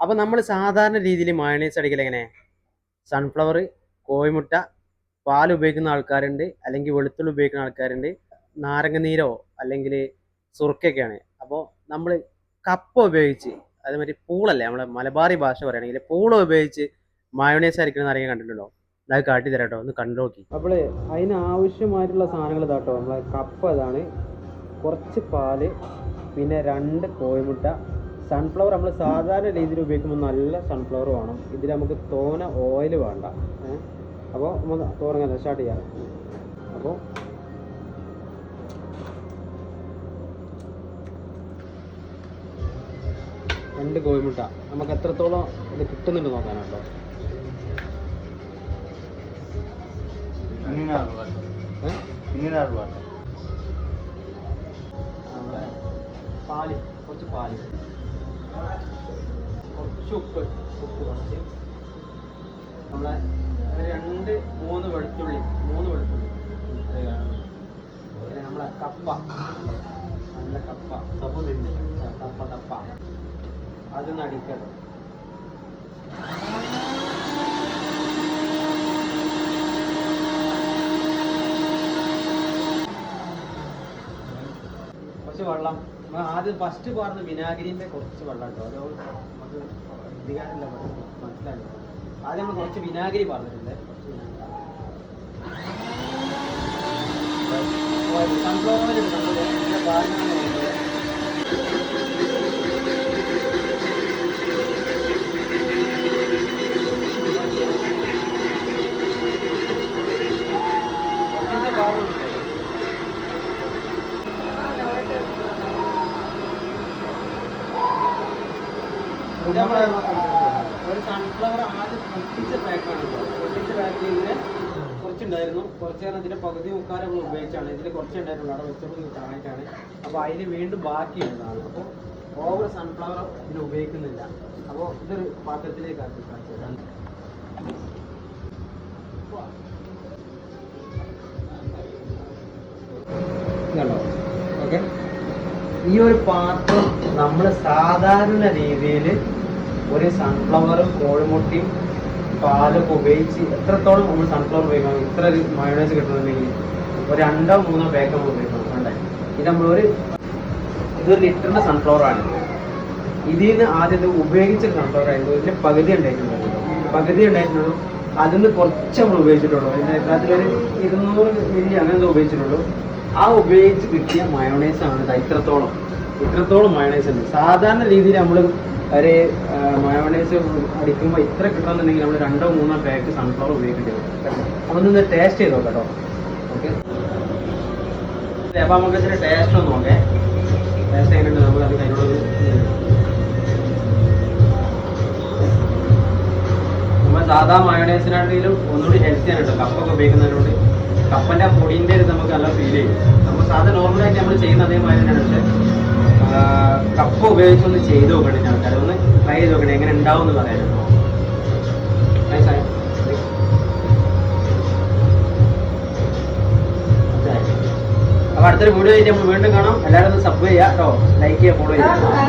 അപ്പൊ നമ്മൾ സാധാരണ രീതിയിൽ മയണൈസ് അടിക്കൽ എങ്ങനെ? സൺഫ്ലവർ കോഴിമുട്ട പാൽ ഉപയോഗിക്കുന്ന ആൾക്കാരുണ്ട് അല്ലെങ്കിൽ വെളുത്തുള്ളി ഉപയോഗിക്കുന്ന ആൾക്കാരുണ്ട് നാരങ്ങ നീരോ അല്ലെങ്കിൽ സുർക്കൊക്കെയാണ് അപ്പോൾ നമ്മൾ കപ്പ ഉപയോഗിച്ച് അതേമാതിരി പൂളല്ലേ നമ്മളെ മലബാറി ഭാഷ പറയുകയാണെങ്കിൽ പൂള ഉപയോഗിച്ച് മയോണൈസ് അരിക്കണമെന്ന് ആരെങ്കിലും കണ്ടിട്ടുണ്ടോ? അത് കാട്ടി തരാം കേട്ടോ ഒന്ന് കണ്ടു നോക്കി. അപ്പോൾ അതിന് ആവശ്യമായിട്ടുള്ള സാധനങ്ങൾ ഇതാട്ടോ നമ്മളെ കപ്പ ഇതാണ് കുറച്ച് പാൽ പിന്നെ രണ്ട് കോഴിമുട്ട സൺഫ്ലവർ നമ്മൾ സാധാരണ രീതിയിൽ ഉപയോഗിക്കുമ്പോൾ നല്ല സൺഫ്ലവർ വേണം. ഇതിൽ നമുക്ക് തോന ഓയിൽ വേണ്ട. അപ്പോൾ നമുക്ക് തുടങ്ങാം സ്റ്റാർട്ട് ചെയ്യാം. അപ്പോൾ രണ്ട് കോഴിമുട്ട. നമുക്ക് എത്രത്തോളം ഇത് കിട്ടുന്നുണ്ട് നോക്കാനാട്ടോ. പാൽ. കുറച്ച് പാൽ. കുറച്ച് ഉപ്പ് ഉപ്പ് കുറച്ച്. നമ്മളെ രണ്ട് മൂന്ന് വെളുത്തുള്ളി മൂന്ന് വെളുത്തുള്ളി പിന്നെ നമ്മളെ കപ്പ. നല്ല കപ്പ. കപ്പ കപ്പ അത് നടിക്കണം കുറച്ച് വെള്ളം. നമ്മൾ ആദ്യം ഫസ്റ്റ് പറഞ്ഞ വിനാഗിരിന്റെ കുറച്ച് വെള്ളം കേട്ടോ. അതോ നമുക്ക് അധികാരമില്ല മനസ്സിലായി ആദ്യം നമ്മൾ കുറച്ച് വിനാഗിരി പറഞ്ഞിട്ടുണ്ട്. കുറച്ച് വിനാഗിരി. സൺഫ്ലവർ ഒരു സൺഫ്ലവർ കുറച്ചുണ്ടായിരുന്നു. കുറച്ച് നേരം ഇതിന്റെ പകുതി മുക്കാൽ നമ്മൾ ഉപയോഗിച്ചാണ്. ഇതിൽ കുറച്ചേ ഉണ്ടായിരുന്നുള്ളൂ. അവിടെ വെച്ചപ്പോൾ കാണാനായിട്ടാണ് അപ്പോൾ അതിന് വീണ്ടും ബാക്കിയുള്ളതാണ്. അപ്പോൾ ഓവർ സൺഫ്ലവർ ഇതിൽ ഉപയോഗിക്കുന്നില്ല. അപ്പോൾ ഇതൊരു പാത്രത്തിലേക്ക് ആക്കി കാണിച്ചു തരാം. ഓക്കെ. ഈ ഒരു പാത്രം നമ്മൾ സാധാരണ രീതിയിൽ ഒരു സൺഫ്ലവറും കോഴിമുട്ടിയും പാലൊക്കെ ഉപയോഗിച്ച് എത്രത്തോളം നമ്മൾ സൺഫ്ലവർ ഉപയോഗിക്കണം ഇത്ര ഒരു മയോണൈസ് കിട്ടണമെന്നുണ്ടെങ്കിൽ ഒരു രണ്ടോ മൂന്നോ പാക്ക് നമ്മൾ ഉപയോഗിക്കണം വേണ്ടേ ഇത് നമ്മളൊരു ഇതൊരു ലിറ്ററിന്റെ സൺഫ്ലവർ ആണ്. ഇതിൽ നിന്ന് ആദ്യം ഉപയോഗിച്ച സൺഫ്ലവർ ആയിരുന്നു. ഇതിന്റെ പകുതി ഉണ്ടായിട്ടുണ്ടായിരുന്നു പകുതി ഉണ്ടായിട്ടുള്ളൂ. അതിൽ നിന്ന് കുറച്ച് നമ്മൾ ഉപയോഗിച്ചിട്ടുള്ളൂ. അതിന്റെ അതിലൊരു ഇരുന്നൂറ് മില്ലി അങ്ങനെ ഉപയോഗിച്ചിട്ടുള്ളൂ. ആ ഉപയോഗിച്ച് കിട്ടിയ മയോണൈസ് ആണ് ഇത് ഇത്രത്തോളം. ഇത്രത്തോളം മയോണൈസ് ഉണ്ട്. സാധാരണ രീതിയിൽ നമ്മൾ ഒരു മയോണൈസ് അടിക്കുമ്പോൾ ഇത്ര കിട്ടണമെന്നുണ്ടെങ്കിൽ നമ്മൾ രണ്ടോ മൂന്നോ പാക്ക് സൺഫ്ലവർ ഉപയോഗിക്കേണ്ടി വരും. ഒന്ന് ടേസ്റ്റ് ചെയ്ത് കേട്ടോ. ഓക്കെ അപ്പം നമുക്ക് ഇതിന്റെ ടേസ്റ്റ് ഒന്ന് നോക്കേ. ടേസ്റ്റ് എങ്ങനെയുണ്ട്? നമുക്ക് അത് അതിനോട് സാധാ മയോണൈസിനാണെങ്കിലും ഒന്നുകൂടി ഹെൽത്തി ആണ് കേട്ടോ. കപ്പൊക്കെ ഉപയോഗിക്കുന്നതിനോട് കപ്പന്റെ ആ പൊടിന്റെ ഇത് നമുക്ക് നല്ല ഫീൽ ചെയ്യും. നമ്മൾ സാധാ നോർമലായിട്ട് നമ്മൾ ചെയ്യുന്ന അതേമാതിരി തന്നെ പക്ഷേ കപ്പ് ഉപയോഗിച്ചൊന്ന് ചെയ്ത് നോക്കണേ ആൾക്കാർ ഒന്ന് ട്രൈ ചെയ്ത് നോക്കണേ എങ്ങനെ ഉണ്ടാവും എന്ന് പറയാനോ അപ്പൊ അടുത്തൊരു വീഡിയോ ആയിട്ട് നമ്മൾ വീണ്ടും കാണാം. എല്ലാവരും ഒന്ന് സബ് ചെയ്യുക കേട്ടോ. ലൈക്ക് ചെയ്യുക ഫോളോ ചെയ്യുക.